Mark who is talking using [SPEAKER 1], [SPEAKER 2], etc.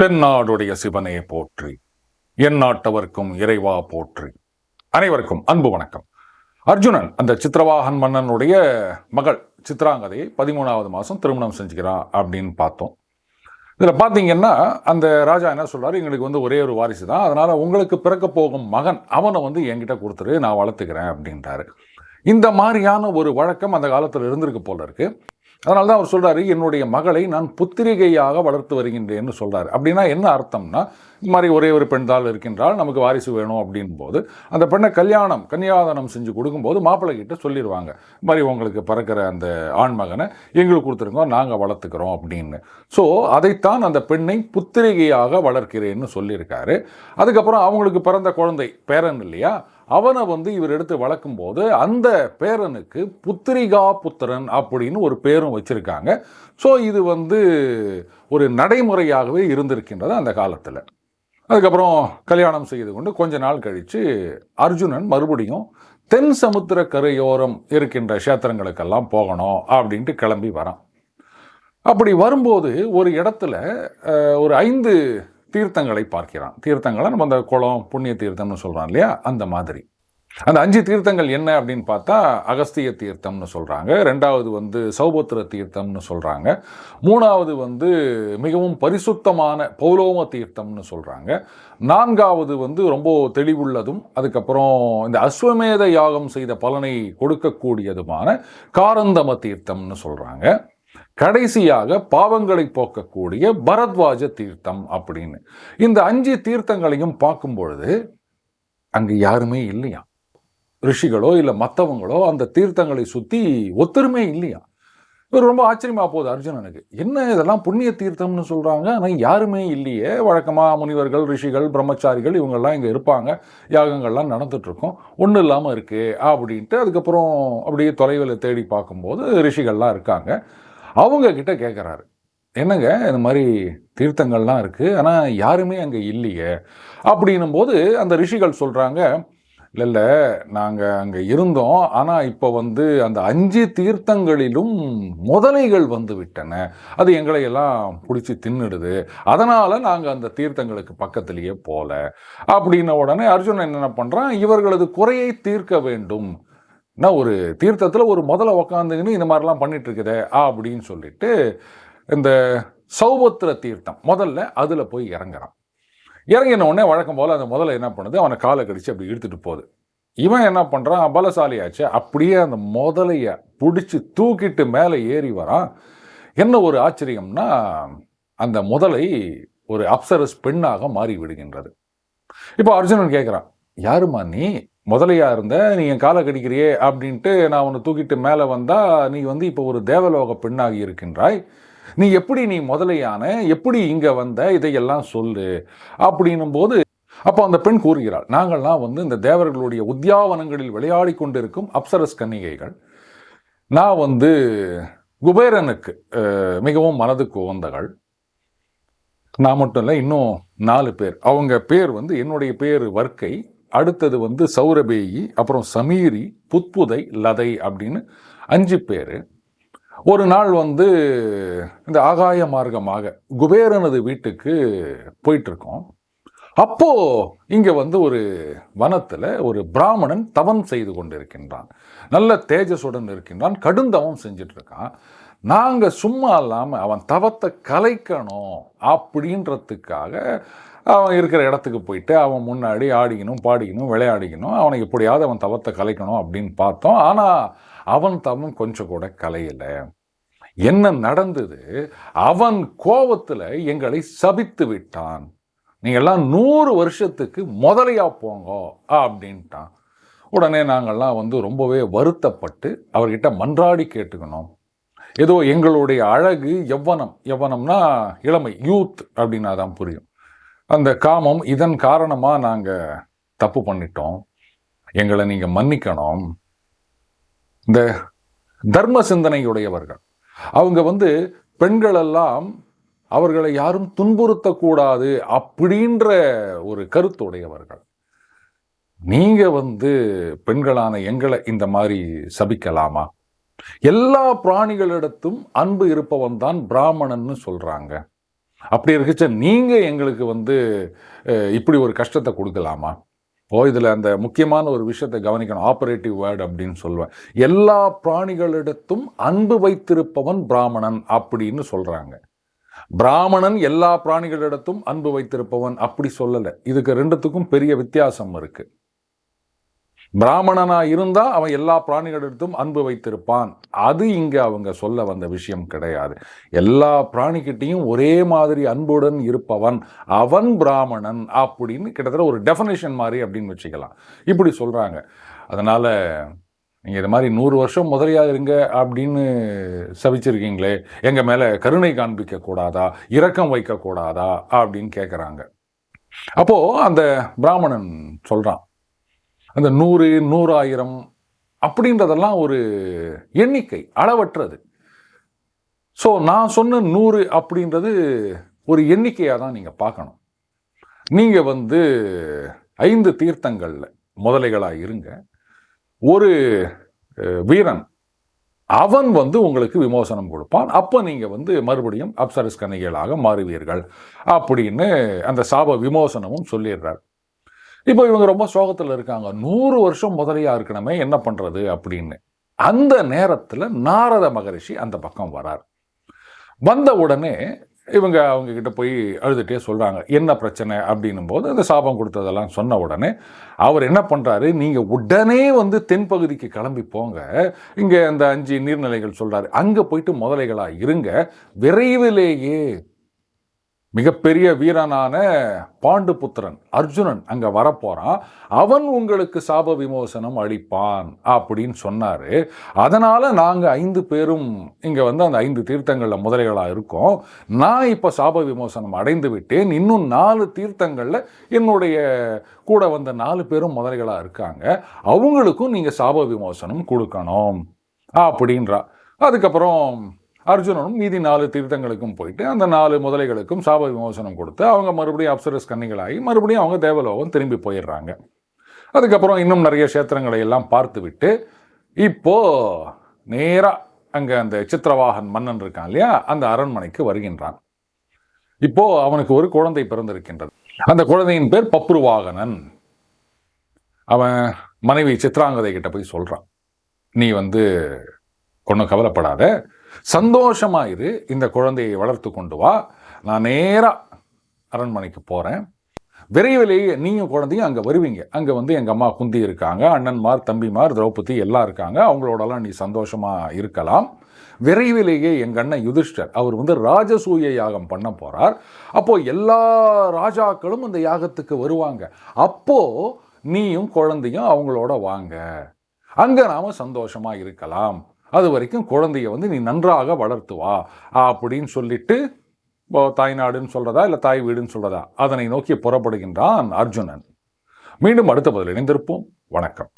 [SPEAKER 1] தென்னாடுடைய சிவனே போற்றி. என் நாட்டவர்க்கும் இறைவா போற்றி. அனைவருக்கும் அன்பு வணக்கம். அர்ஜுனன் அந்த சித்திரவாகன் மன்னனுடைய மகள் சித்ராங்கதையை பதிமூணாவது மாதம் திருமணம் செஞ்சுக்கிறான் அப்படின்னு பார்த்தோம். இதில் பார்த்தீங்கன்னா அந்த ராஜா என்ன சொல்கிறார் எங்களுக்கு வந்து ஒரே ஒரு வாரிசு தான். அதனால் உங்களுக்கு பிறக்க போகும் மகன் அவனை வந்து என்கிட்ட கொடுத்துரு நான் வளர்த்துக்கிறேன் அப்படின்றாரு. இந்த மாதிரியான ஒரு வழக்கம் அந்த காலத்தில் இருந்திருக்கு போல இருக்குது அதனால தான் அவர் சொல்கிறாரு என்னுடைய மகளை நான் புத்திரிகையாக வளர்த்து வருகின்றேன்னு சொல்கிறார் அப்படின்னா என்ன அர்த்தம்னா இது மாதிரி ஒரே ஒரு பெண் தாள் இருக்கின்றால் நமக்கு வாரிசு வேணும் அப்படின் போது அந்த பெண்ணை கல்யாணம் கன்னியாதானம் செஞ்சு கொடுக்கும்போது மாப்பிள்ளை கிட்ட சொல்லிடுவாங்க இது மாதிரி உங்களுக்கு பிறக்கிற அந்த ஆண் மகனை எங்களுக்கு கொடுத்துருக்கோம் நாங்கள் வளர்த்துக்கிறோம் அப்படின்னு. ஸோ அதைத்தான் அந்த பெண்ணை புத்திரிகையாக வளர்க்கிறேன்னு சொல்லியிருக்காரு. அதுக்கப்புறம் அவங்களுக்கு பிறந்த குழந்தை பேரன் இல்லையா? அவனை வந்து இவர் எடுத்து வளர்க்கும் போது அந்த பேரனுக்கு புத்திரிகா புத்திரன் அப்படின்னு ஒரு பேரும் வச்சுருக்காங்க. ஸோ இது வந்து ஒரு நடைமுறையாகவே இருந்திருக்கின்றது அந்த காலத்தில். அதுக்கப்புறம் கல்யாணம் செய்து கொண்டு கொஞ்ச நாள் கழித்து அர்ஜுனன் மறுபடியும் தென் சமுத்திர கரையோரம் இருக்கின்ற கஷேத்திரங்களுக்கெல்லாம் போகணும் அப்படின்ட்டு கிளம்பி வரான். அப்படி வரும்போது ஒரு இடத்துல ஒரு ஐந்து தீர்த்தங்களை பார்க்கிறான். தீர்த்தங்களை நம்ம அந்த குளம் புண்ணிய தீர்த்தம்னு சொல்கிறோம் இல்லையா? அந்த மாதிரி. அந்த அஞ்சு தீர்த்தங்கள் என்ன அப்படின்னு பார்த்தா அகஸ்திய தீர்த்தம்னு சொல்கிறாங்க ரெண்டாவது வந்து சௌபத்திர தீர்த்தம்னு சொல்கிறாங்க மூணாவது வந்து மிகவும் பரிசுத்தமான பௌலோம தீர்த்தம்னு சொல்கிறாங்க நான்காவது வந்து ரொம்ப தெளிவுள்ளதும் அதுக்கப்புறம் இந்த அஸ்வமேத யாகம் செய்த பலனை கொடுக்கக்கூடியதுமான காரந்தம தீர்த்தம்னு சொல்கிறாங்க கடைசியாக பாவங்களை போக்கக்கூடிய பரத்வாஜ தீர்த்தம் அப்படின்னு. இந்த அஞ்சு தீர்த்தங்களையும் பார்க்கும் பொழுது அங்கே யாருமே இல்லையா? ரிஷிகளோ இல்லை மற்றவங்களோ அந்த தீர்த்தங்களை சுற்றி ஒத்தருமே இல்லையா? இவர் ரொம்ப ஆச்சரியமாக போகுது அர்ஜுனனுக்கு என்ன இதெல்லாம் புண்ணிய தீர்த்தம்னு சொல்கிறாங்க ஆனால் யாருமே இல்லையே. வழக்கமாக முனிவர்கள் ரிஷிகள் பிரம்மச்சாரிகள் இவங்கெல்லாம் இங்கே இருப்பாங்க. யாகங்கள்லாம் நடந்துகிட்ருக்கோம் ஒன்றும் இல்லாமல் இருக்குது அப்படின்ட்டு அதுக்கப்புறம் அப்படியே தொலைவில் தேடி பார்க்கும்போது ரிஷிகள்லாம் இருக்காங்க. அவங்க கிட்ட கேட்குறாரு என்னங்க இந்த மாதிரி தீர்த்தங்கள்லாம் இருக்குது ஆனால் யாருமே அங்கே இல்லையே? அப்படின்னும் போது அந்த ரிஷிகள் சொல்கிறாங்க இல்லை இல்லை நாங்கள் அங்கே இருந்தோம் ஆனால் இப்போ வந்து அந்த அஞ்சு தீர்த்தங்களிலும் முதலைகள் வந்து விட்டன. அது எங்களையெல்லாம் பிடிச்சி தின்னுடுது. அதனால் நாங்கள் அந்த தீர்த்தங்களுக்கு பக்கத்துலேயே போகல அப்படின்ன உடனே அர்ஜுனன் என்ன பண்ணுறான் இவர்களது குறையை தீர்க்க வேண்டும். நான் ஒரு தீர்த்தத்தில் ஒரு முதல்ல உக்காந்துக்கின்னு இந்த மாதிரிலாம் பண்ணிகிட்ருக்குதே இருக்குதே அப்படின்னு சொல்லிட்டு இந்த சௌபத்திர தீர்த்தம் முதல்ல அதில் போய் இறங்குறான். இறங்கின உடனே வழக்கம் போல் அந்த முதல்ல என்ன பண்ணுது? அவனை காலை கடிச்சு அப்படி இழுத்துட்டு போகுது. இவன் என்ன பண்ணுறான் பலசாலியாச்சு. அப்படியே அந்த முதலைய பிடிச்சி தூக்கிட்டு மேலே ஏறி வரான். என்ன ஒரு ஆச்சரியம்னா அந்த முதலை ஒரு அப்சரஸ் பெண்ணாக மாறி விடுகின்றது. இப்போ அர்ஜுனன் கேட்குறான் யாரும்மா நீ? முதலையாக இருந்த நீ என் காலை கடிக்கிறியே அப்படின்ட்டு நான் உன்னை தூக்கிட்டு மேலே வந்தால் நீ வந்து இப்போ ஒரு தேவலோக பெண்ணாகி இருக்கின்றாய். நீ எப்படி நீ முதலையான? எப்படி இங்கே வந்த? இதையெல்லாம் சொல்லு அப்படின்னும் போது அப்போ அந்த பெண் கூறுகிறாள் நாங்கள்லாம் வந்து இந்த தேவர்களுடைய உத்தியாவனங்களில் விளையாடி கொண்டிருக்கும் அப்சரஸ் கன்னிகைகள். நான் வந்து குபேரனுக்கு மிகவும் மனதுக்கு உகந்தகள் நான் மட்டும் இல்லை இன்னும் நாலு பேர். அவங்க பேர் வந்து என்னுடைய பேர் வர்க்கை. அடுத்தது வந்து சௌரபேயி அப்புறம் சமீரி புத்புதை லதை அப்படின்னு அஞ்சு பேர். ஒரு நாள் வந்து இந்த ஆகாய மார்க்கமாக குபேரனது வீட்டுக்கு போயிட்டுருக்கோம். அப்போது இங்கே வந்து ஒரு வனத்தில் ஒரு பிராமணன் தவம் செய்து கொண்டிருக்கின்றான். நல்ல தேஜஸுடன் இருக்கின்றான் கடுந்தவம் செஞ்சுட்டு நாங்கள் சும்மா இல்லாமல் அவன் தவத்தை கலைக்கணும் அப்படின்றதுக்காக அவன் இருக்கிற இடத்துக்கு போயிட்டு அவன் முன்னாடி ஆடிக்கணும் பாடிக்கணும் விளையாடிக்கணும். அவனை எப்படியாவது அவன் தவத்தை கலைக்கணும் அப்படின்னு பார்த்தோம். ஆனால் அவன் தவம் கொஞ்சம் கூட கலையலை. என்ன நடந்தது? அவன் கோபத்தில் எங்களை சபித்து விட்டான். நீங்கள்லாம் நூறு வருஷத்துக்கு முதலையாக போங்க அப்படின்ட்டான். உடனே நாங்கள்லாம் வந்து ரொம்பவே வருத்தப்பட்டு அவர்கிட்ட மன்றாடி கேட்டுக்கணும். ஏதோ எங்களுடைய அழகு எவ்வனம் எவ்வனம்னா இளமை யூத் அப்படின்னா தான் புரியும். அந்த காமம் இதன் காரணமாக நாங்கள் தப்பு பண்ணிட்டோம். எங்களை நீங்கள் மன்னிக்கணும். இந்த தர்ம சிந்தனையுடையவர்கள். அவங்க வந்து பெண்களெல்லாம் அவர்களை யாரும் துன்புறுத்தக்கூடாது அப்படின்ற ஒரு கருத்துடையவர்கள். நீங்கள் வந்து பெண்களான எங்களை இந்த மாதிரி சபிக்கலாமா? எல்லா பிராணிகளிடத்தும் அன்பு இருப்பவன் தான் பிராமணன்னு சொல்கிறாங்க அப்படி இருக்குச்ச நீங்கள் எங்களுக்கு வந்து இப்படி ஒரு கஷ்டத்தை கொடுக்கலாமா? ஓ இதில் அந்த முக்கியமான ஒரு விஷயத்தை கவனிக்கணும். ஆப்பரேட்டிவ் வேர்டு அப்படின்னு சொல்லுவேன். எல்லா பிராணிகளிடத்தும் அன்பு வைத்திருப்பவன் பிராமணன் அப்படின்னு சொல்கிறாங்க பிராமணன் எல்லா பிராணிகளிடத்தும் அன்பு வைத்திருப்பவன் அப்படி சொல்லலை. இதுக்கு ரெண்டுத்துக்கும் பெரிய வித்தியாசம் இருக்குது பிராமணனா இருந்தா அவன் எல்லா பிராணிகளிடத்தும் அன்பு வைத்திருப்பான். அது இங்க அவங்க சொல்ல வந்த விஷயம் கிடையாது. எல்லா பிராணிகிட்டையும் ஒரே மாதிரி அன்புடன் இருப்பவன் அவன் பிராமணன் அப்படின்னு கிட்டத்தட்ட ஒரு டெஃபனேஷன் மாதிரி அப்படின்னு வச்சுக்கலாம். இப்படி சொல்றாங்க. அதனால நீங்கள் இது மாதிரி நூறு வருஷம் முதலியாக இருங்க அப்படின்னு சபிச்சிருக்கீங்களே எங்கள் மேலே கருணை காண்பிக்க கூடாதா இரக்கம் வைக்கக்கூடாதா அப்படின்னு கேட்குறாங்க அப்போது அந்த பிராமணன் சொல்கிறான் அந்த நூறு நூறாயிரம் அப்படின்றதெல்லாம் ஒரு எண்ணிக்கை அளவற்றது. ஸோ நான் சொன்ன நூறு அப்படின்றது ஒரு எண்ணிக்கையாக தான் நீங்கள் பார்க்கணும். நீங்கள் வந்து ஐந்து தீர்த்தங்களில் முதலைகளாக இருங்க. ஒரு வீரன் அவன் வந்து உங்களுக்கு விமோசனம் கொடுப்பான். அப்போ நீங்கள் வந்து மறுபடியும் அப்சரஸ் கன்னிகைகளாக மாறுவீர்கள் அப்படின்னு அந்த சாப விமோசனமும் சொல்லிடுறார். இப்போ இவங்க ரொம்ப சோகத்தில் இருக்காங்க. நூறு வருஷம் முதலையாக இருக்கணுமே என்ன பண்ணுறது அப்படின்னு. அந்த நேரத்தில் நாரத மகரிஷி அந்த பக்கம் வரார். வந்த உடனே இவங்க அவங்க கிட்ட போய் அழுதுகிட்டே சொல்கிறாங்க என்ன பிரச்சனை? அப்படின்னும் போது அந்த சாபம் கொடுத்ததெல்லாம் சொன்ன உடனே அவர் என்ன பண்ணுறாரு நீங்கள் உடனே வந்து தென்பகுதிக்கு கிளம்பி போங்க. இங்கே அந்த அஞ்சு நீர்நிலைகள் சொல்கிறாரு அங்கே போயிட்டு முதலைகளாக இருங்க. விரைவிலேயே மிகப்பெரிய வீரனான பாண்டுபுத்திரன் அர்ஜுனன் அங்கே வரப்போகிறான் அவன் உங்களுக்கு சாப விமோசனம் அளிப்பான் அப்படின்னு சொன்னார். அதனால் நாங்கள் ஐந்து பேரும் இங்கே வந்து அந்த ஐந்து தீர்த்தங்களில் முதலைகளாக இருக்கோம். நான் இப்போ சாப விமோசனம் அடைந்து விட்டேன். இன்னும் நாலு தீர்த்தங்களில் என்னுடைய கூட வந்த நாலு பேரும் முதலைகளாக இருக்காங்க. அவங்களுக்கும் நீங்கள் சாப விமோசனம் கொடுக்கணும் அப்படின்றா. அதுக்கப்புறம் அர்ஜுனனும் மீதி நாலு தீர்த்தங்களுக்கும் போயிட்டு அந்த நாலு முதலைகளுக்கும் சாப விமோசனம் கொடுத்து அவங்க மறுபடியும் அப்சரஸ் கன்னிகளாகி மறுபடியும் அவங்க தேவலோகம் திரும்பி போயிடுறாங்க. அதுக்கப்புறம் இன்னும் நிறைய கஷேத்திரங்களை எல்லாம் பார்த்து விட்டு இப்போது நேராக அங்கே அந்த சித்திரவாகன் மன்னன் இருக்கான் இல்லையா அந்த அரண்மனைக்கு வருகின்றான். இப்போ அவனுக்கு ஒரு குழந்தை பிறந்திருக்கின்றது. அந்த குழந்தையின் பேர் பப்ருவாகனன். அவன் மனைவி சித்ராங்கதை கிட்ட போய் சொல்கிறான் நீ வந்து ஒன்றும் கவலைப்படாத சந்தோஷமாக இரு இந்த குழந்தையை வளர்த்து கொண்டு வா. நான் நேராக அரண்மனைக்கு போகிறேன் விரைவிலேயே நீங்கள் குழந்தையும் அங்கே வருவீங்க. அங்கே வந்து எங்கள் அம்மா குந்தி இருக்காங்க அண்ணன்மார் தம்பிமார் திரௌபதி எல்லாம் இருக்காங்க. அவங்களோடலாம் நீ சந்தோஷமாக இருக்கலாம். விரைவிலேயே எங்கள் அண்ணன் யுதிஷ்டர் அவர் வந்து ராஜசூய யாகம் பண்ண போகிறார் அப்போது எல்லா ராஜாக்களும் அந்த யாகத்துக்கு வருவாங்க. அப்போது நீயும் குழந்தையும் அவங்களோட வாங்க. அங்கே நாம் சந்தோஷமாக இருக்கலாம். அது வரைக்கும் குழந்தைய வந்து நீ நன்றாக வளர்த்துவா அப்படின்னு சொல்லிட்டு இப்போ தாய்நாடுன்னு சொல்கிறதா இல்லை தாய் வீடுன்னு சொல்கிறதா அதனை நோக்கி புறப்படுகின்றான் அர்ஜுனன். மீண்டும் அடுத்த பதில் இணைந்திருப்போம். வணக்கம்.